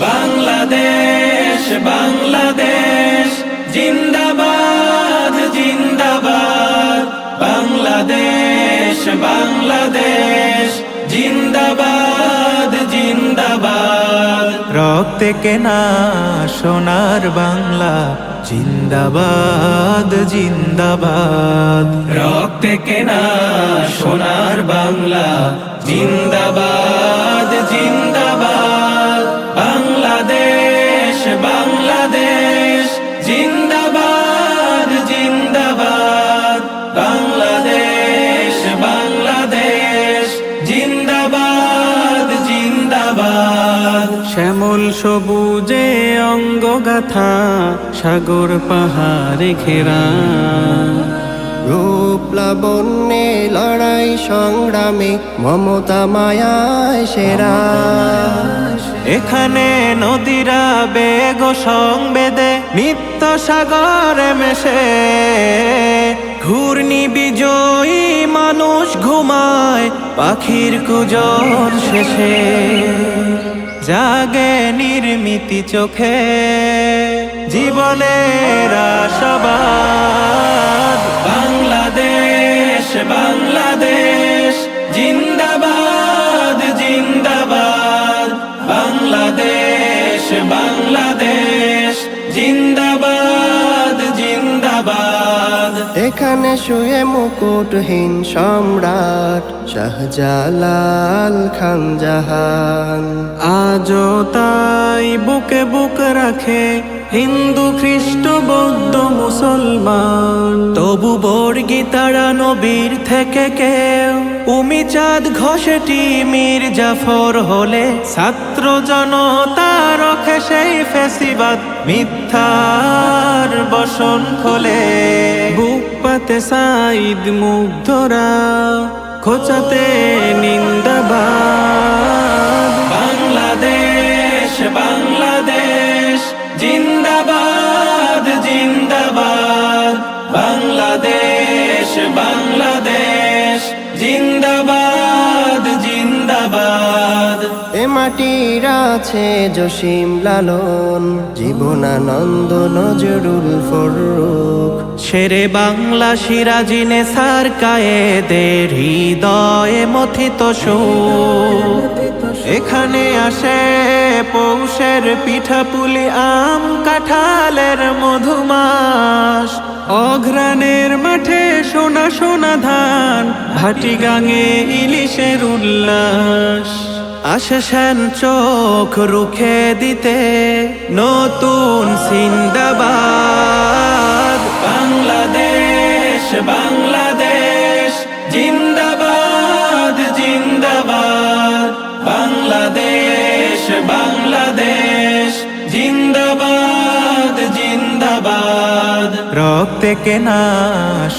বাংলাদেশ বাংলাদেশ জিন্দাবাদ। রক্তে কেনা সোনার বাংলা জিন্দাবাদ জিন্দাবাদ। রক্তে কেনা সোনার বাংলা জিন্দাবাদ। শ্যামল সবুজে অঙ্গ গাথা সাগর পাহাড়ে ঘেরা। রূপ লাবণ্যে লড়াই সংগ্রামে মমতা মায়ায় সেরা। এখানে নদীরা বেগ সংবেদে নিত্য সাগরে মেশে। ঘূর্ণি বিজয়ী মানুষ ঘুমায় পাখির কুজোর শেষে। জাগে নির্মিতি চোখে জীবনের আশাবাদ। বাংলাদেশ বাংলাদেশ। এখানে শুয়ে মুকুটহীন সম্রাট শাহজালাল খান জাহান। আজও তাই বুকে বুক রাখে হিন্দু খ্রিস্ট, বৌদ্ধ, মুসলমান। তবু বর্গিতারা নবীর থেকে কেউ। উমি চাঁদ ঘষেটি মীর জাফর হলে ছাত্র জনতা সেই ফেসিবাদ, মিথ্যার বসন খোলে। বুক পাতে সাইদ মুগ্ধরা, খোঁচাতে নিন্দাবাদ। বাংলাদেশ বাংলাদেশ, জিন্দাবাদ জিন্দাবাদ। বাংলাদেশ বাংলাদেশ। এ মাটির আছে জসিম লালন, জীবনানন্দ নজরুল ফরুক। শেরে বাংলা সিরাজিনে সার কায়েদের হৃদয়ে মথিত সুখ এখানে আসে পৌষের পিঠাপুলি আম কাঁঠালের মধুমাস। অঘ্রানের মাঠে সোনা সোনা ধান ভাটি গাঙে ইলিশের উল্লাস। আসে সেন চোখ রুখে দিতে নতুন সিন্দাবাদ। বাংলাদেশ বাংলাদেশ, জিন্দাবাদ জিন্দাবাদ। বাংলাদেশ বাংলাদেশ, জিন্দাবাদ জিন্দাবাদ। রক্তে কেনা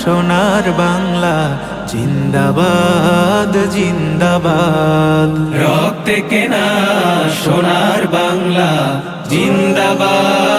সোনার বাংলা জিন্দাবাদ জিন্দাবাদ। রক্তে কেনা সোনার বাংলা জিন্দাবাদ।